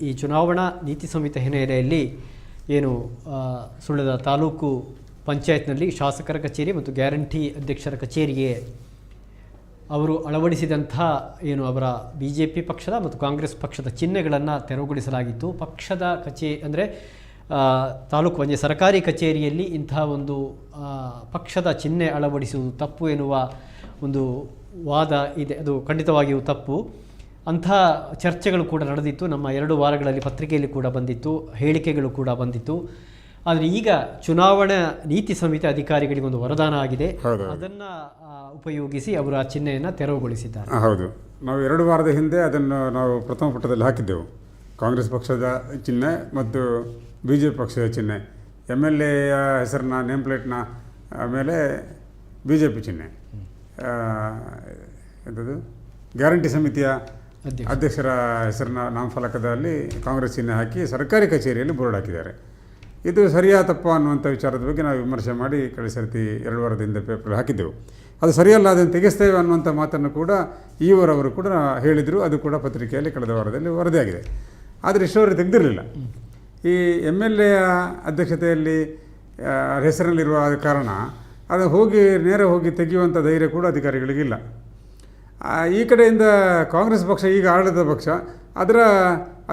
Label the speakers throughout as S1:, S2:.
S1: ಈ ಚುನಾವಣಾ ನೀತಿ ಸಂಹಿತೆ ಹಿನ್ನೆಲೆಯಲ್ಲಿ ಏನು ಸುಳ್ಳದ ತಾಲೂಕು ಪಂಚಾಯತ್ನಲ್ಲಿ ಶಾಸಕರ ಕಚೇರಿ ಮತ್ತು ಗ್ಯಾರಂಟಿ ಅಧ್ಯಕ್ಷರ ಕಚೇರಿಗೆ ಅವರು ಅಳವಡಿಸಿದಂಥ ಏನು ಅವರ ಬಿ ಜೆ ಪಿ ಪಕ್ಷದ ಮತ್ತು ಕಾಂಗ್ರೆಸ್ ಪಕ್ಷದ ಚಿಹ್ನೆಗಳನ್ನು ತೆರವುಗೊಳಿಸಲಾಗಿತ್ತು. ಪಕ್ಷದ ಕಚೇ, ಅಂದರೆ ತಾಲೂಕು ಅಂದರೆ ಸರ್ಕಾರಿ ಕಚೇರಿಯಲ್ಲಿ ಇಂತಹ ಒಂದು ಪಕ್ಷದ ಚಿಹ್ನೆ ಅಳವಡಿಸುವುದು ತಪ್ಪು ಎನ್ನುವ ಒಂದು ವಾದ ಇದೆ. ಅದು ಖಂಡಿತವಾಗಿಯೂ ತಪ್ಪು. ಅಂಥ ಚರ್ಚೆಗಳು ಕೂಡ ನಡೆದಿತ್ತು. ನಮ್ಮ ಎರಡು ವಾರಗಳಲ್ಲಿ ಪತ್ರಿಕೆಯಲ್ಲಿ ಕೂಡ ಬಂದಿತ್ತು ಹೇಳಿಕೆಗಳು ಕೂಡ ಬಂದಿತ್ತು. ಆದರೆ ಈಗ ಚುನಾವಣಾ ನೀತಿ ಸಂಹಿತೆ ಅಧಿಕಾರಿಗಳಿಗೆ ಒಂದು ವರದಾನ ಆಗಿದೆ. ಅದನ್ನು ಉಪಯೋಗಿಸಿ ಅವರು ಆ ಚಿಹ್ನೆಯನ್ನು ತೆರವುಗೊಳಿಸಿದ್ದಾರೆ.
S2: ಹೌದು. ನಾವು ಎರಡು ವಾರದ ಹಿಂದೆ ಅದನ್ನು ನಾವು ಪ್ರಥಮ ಪುಟದಲ್ಲಿ ಹಾಕಿದ್ದೆವು. ಕಾಂಗ್ರೆಸ್ ಪಕ್ಷದ ಚಿಹ್ನೆ ಮತ್ತು ಬಿ ಜೆ ಪಿ ಪಕ್ಷದ ಚಿಹ್ನೆ. ಎಂ ಎಲ್ ಎಯ ಹೆಸರನ್ನ ನೇಮ್ ಪ್ಲೇಟ್ನ ಆಮೇಲೆ ಬಿ ಜೆ ಪಿ ಚಿಹ್ನೆ ಎಂಥದ್ದು ಗ್ಯಾರಂಟಿ ಸಮಿತಿಯ. ಅಧ್ಯಕ್ಷರ ಹೆಸರಿನ ನಾಮಫಲಕದಲ್ಲಿ ಕಾಂಗ್ರೆಸ್ ಚಿಹ್ನೆ ಹಾಕಿ ಸರ್ಕಾರಿ ಕಚೇರಿಯಲ್ಲಿ ಬೋರ್ಡ್ ಹಾಕಿದ್ದಾರೆ. ಇದು ಸರಿಯಾ ತಪ್ಪ ಅನ್ನುವಂಥ ವಿಚಾರದ ಬಗ್ಗೆ ನಾವು ವಿಮರ್ಶೆ ಮಾಡಿ ಕಳೆದ ಸರ್ತಿ ಎರಡು ವಾರದಿಂದ ಪೇಪರ್ ಹಾಕಿದ್ದೆವು. ಅದು ಸರಿಯಲ್ಲ, ಅದನ್ನು ತೆಗೆಸ್ತೇವೆ ಅನ್ನುವಂಥ ಮಾತನ್ನು ಕೂಡ ಈವರವರು ಕೂಡ ಹೇಳಿದರು. ಅದು ಕೂಡ ಪತ್ರಿಕೆಯಲ್ಲಿ ಕಳೆದ ವಾರದಲ್ಲಿ ವರದಿಯಾಗಿದೆ. ಆದರೆ ಇಷ್ಟವರೆಗೆ ತೆಗೆದಿರಲಿಲ್ಲ. ಈ ಎಂ ಎಲ್ ಎಯ ಅಧ್ಯಕ್ಷತೆಯಲ್ಲಿ ಹೆಸರಲ್ಲಿರುವ ಕಾರಣ ಅದು ಹೋಗಿ, ನೇರ ಹೋಗಿ ತೆಗೆಯುವಂಥ ಧೈರ್ಯ ಕೂಡ ಅಧಿಕಾರಿಗಳಿಗಿಲ್ಲ. ಈ ಕಡೆಯಿಂದ ಕಾಂಗ್ರೆಸ್ ಪಕ್ಷ ಈಗ ಆಡಳಿತ ಪಕ್ಷ, ಅದರ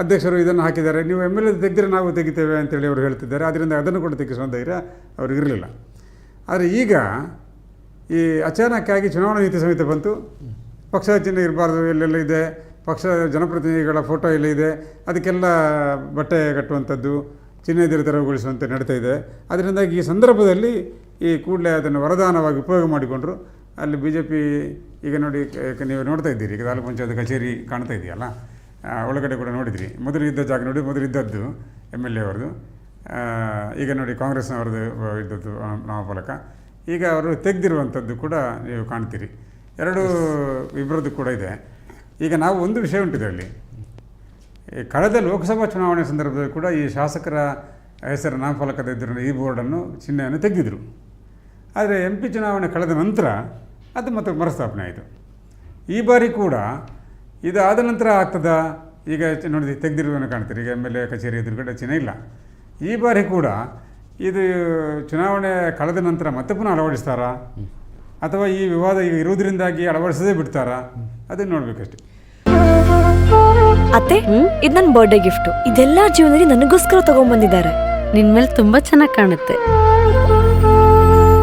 S2: ಅಧ್ಯಕ್ಷರು ಇದನ್ನು ಹಾಕಿದ್ದಾರೆ. ನೀವು ಎಂ ಎಲ್ ಎ ತೆಗೆದ್ರೆ ನಾವು ತೆಗಿತೇವೆ ಅಂತೇಳಿ ಅವರು ಹೇಳ್ತಿದ್ದಾರೆ. ಅದರಿಂದ ಅದನ್ನು ಕೂಡ ತೆಗೆಸುವ ಧೈರ್ಯ ಅವ್ರಿಗಿರಲಿಲ್ಲ ಆದರೆ ಈಗ ಈ ಅಚಾನಕ್ಕಾಗಿ ಚುನಾವಣಾ ನೀತಿ ಸಮಿತಿ ಬಂತು. ಪಕ್ಷದ ಚಿಹ್ನೆ ಇರಬಾರ್ದು, ಎಲ್ಲೆಲ್ಲ ಇದೆ. ಪಕ್ಷ ಜನಪ್ರತಿನಿಧಿಗಳ ಫೋಟೋ ಎಲ್ಲ ಇದೆ. ಅದಕ್ಕೆಲ್ಲ ಬಟ್ಟೆ ಕಟ್ಟುವಂಥದ್ದು, ಚಿಹ್ನೆ ತೆರವುಗೊಳಿಸುವಂತೆ ನಡೀತಾ ಇದೆ. ಅದರಿಂದಾಗಿ ಈ ಸಂದರ್ಭದಲ್ಲಿ ಈ ಕೂಡಲೇ ಅದನ್ನು ವರದಾನವಾಗಿ ಉಪಯೋಗ ಮಾಡಿಕೊಂಡ್ರು. ಅಲ್ಲಿ ಬಿ ಜೆ ಪಿ ಈಗ ನೋಡಿ ನೀವು ನೋಡ್ತಾ ಇದ್ದೀರಿ, ಈಗ ತಾಲೂಕು ಪಂಚಾಯತ್ ಕಚೇರಿ ಕಾಣ್ತಾ ಇದೆಯಲ್ಲ ಒಳಗಡೆ ಕೂಡ ನೋಡಿದ್ರಿ. ಮೊದಲು ಇದ್ದ ಜಾಗ ನೋಡಿ, ಮೊದಲು ಇದ್ದದ್ದು ಎಂ ಎಲ್ ಎ ಅವ್ರದ್ದು. ಈಗ ನೋಡಿ ಕಾಂಗ್ರೆಸ್ನವ್ರದ್ದು ಇದ್ದದ್ದು ನಾಮಫಲಕ ಈಗ ಅವರು ತೆಗೆದಿರುವಂಥದ್ದು ಕೂಡ ನೀವು ಕಾಣ್ತೀರಿ. ಎರಡು ಇಬ್ಬರದ್ದು ಕೂಡ ಇದೆ. ಈಗ ನಾವು ಒಂದು ವಿಷಯ ಉಂಟಿದೆ ಅಲ್ಲಿ. ಕಳೆದ ಲೋಕಸಭಾ ಚುನಾವಣೆ ಸಂದರ್ಭದಲ್ಲಿ ಕೂಡ ಈ ಶಾಸಕರ ಹೆಸರು ನಾಮಫಲಕದ ಈ ಬೋರ್ಡನ್ನು ಚಿಹ್ನೆಯನ್ನು ತೆಗೆದಿದ್ರು. ಆದರೆ ಎಂ ಪಿ ಚುನಾವಣೆ ಕಳೆದ ನಂತರ ಅದು ಮತ್ತೆ ಮರುಸ್ಥಾಪನೆ ಆಯಿತು. ಈ ಬಾರಿ ಕೂಡ ಇದು ಆದ ನಂತರ ಆಗ್ತದ? ಈಗ ನೋಡಿ ತೆಗೆದಿರುವುದನ್ನು ಕಾಣ್ತೀರಿ. ಈಗ ಎಂ ಎಲ್ ಎ ಕಚೇರಿ ಎದುರುಗಡೆ ಚಿನ್ನ ಇಲ್ಲ. ಈ ಬಾರಿ ಕೂಡ ಇದು ಚುನಾವಣೆ ಕಳೆದ ನಂತರ ಮತ್ತೆ ಪುನಃ ಅಳವಡಿಸ್ತಾರಾ? ಅಥವಾ ಈ ವಿವಾದ ಈಗ ಇರುವುದರಿಂದಾಗಿ ಅಳವಡಿಸದೇ ಬಿಡ್ತಾರಾ? ಅದನ್ನು ನೋಡಬೇಕಷ್ಟೆ.
S3: ಅತ್ತೆ, ಇದು ನನ್ನ ಬರ್ಡೇ ಗಿಫ್ಟ್ ಇದೆಲ್ಲ ಜೀವನದಲ್ಲಿ ನನಗೋಸ್ಕರ ತಗೊಂಡ್ಬಂದಿದ್ದಾರೆ
S4: ನಿನ್ ಮೇಲೆ ತುಂಬಾ ಚೆನ್ನಾಗಿ ಕಾಣುತ್ತೆ.